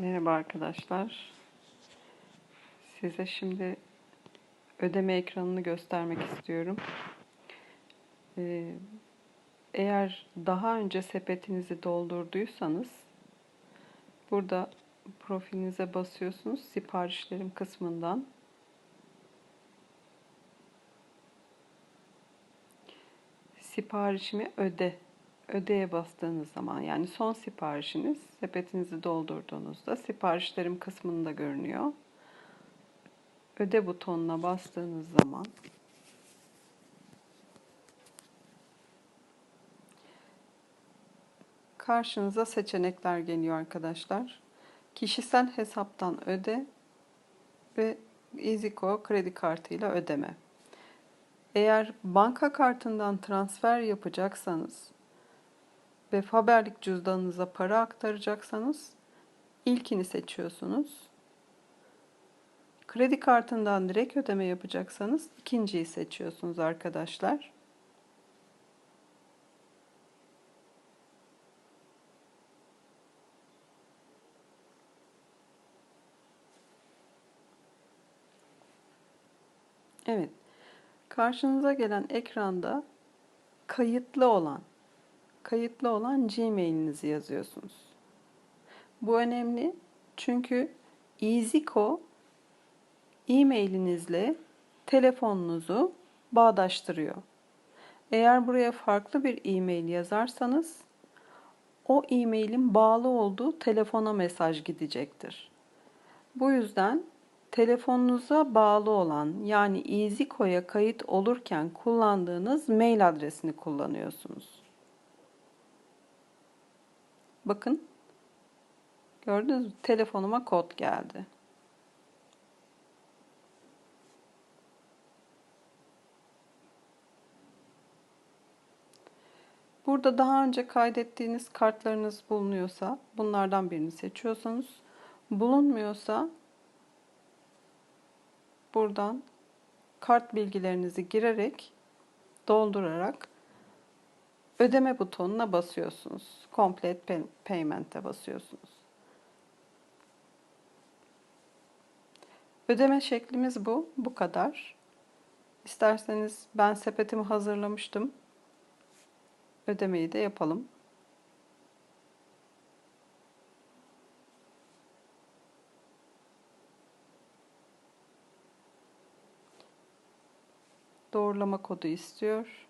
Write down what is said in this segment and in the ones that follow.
Merhaba arkadaşlar. Size şimdi ödeme ekranını göstermek istiyorum. Ee, eğer daha önce sepetinizi doldurduysanız burada profilinize basıyorsunuz siparişlerim kısmından. Siparişimi öde ödeye bastığınız zaman yani son siparişiniz sepetinizi doldurduğunuzda siparişlerim kısmında görünüyor. Öde butonuna bastığınız zaman karşınıza seçenekler geliyor arkadaşlar. Kişisel hesaptan öde ve EasyCo kredi kartıyla ödeme. Eğer banka kartından transfer yapacaksanız ve Faberlik cüzdanınıza para aktaracaksanız ilkini seçiyorsunuz. Kredi kartından direkt ödeme yapacaksanız ikinciyi seçiyorsunuz arkadaşlar. Evet. Karşınıza gelen ekranda kayıtlı olan kayıtlı olan Gmail'inizi yazıyorsunuz. Bu önemli çünkü EasyCo e-mailinizle telefonunuzu bağdaştırıyor. Eğer buraya farklı bir e-mail yazarsanız o e-mailin bağlı olduğu telefona mesaj gidecektir. Bu yüzden telefonunuza bağlı olan yani EasyCo'ya kayıt olurken kullandığınız mail adresini kullanıyorsunuz. Bakın. Gördünüz mü? Telefonuma kod geldi. Burada daha önce kaydettiğiniz kartlarınız bulunuyorsa bunlardan birini seçiyorsanız bulunmuyorsa buradan kart bilgilerinizi girerek doldurarak ödeme butonuna basıyorsunuz. Complete Payment'e basıyorsunuz. Ödeme şeklimiz bu. Bu kadar. İsterseniz ben sepetimi hazırlamıştım. Ödemeyi de yapalım. Doğrulama kodu istiyor.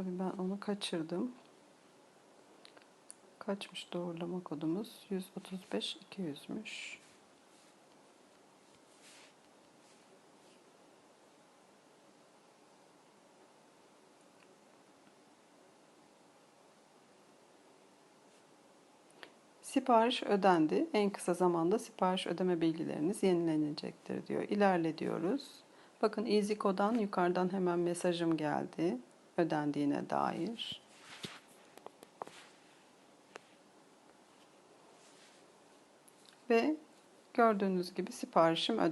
Tabii ben onu kaçırdım. Kaçmış doğrulama kodumuz? 135 200'müş. Sipariş ödendi. En kısa zamanda sipariş ödeme bilgileriniz yenilenecektir diyor. İlerle diyoruz. Bakın EasyCo'dan yukarıdan hemen mesajım geldi ödendiğine dair. Ve gördüğünüz gibi siparişim ödendi.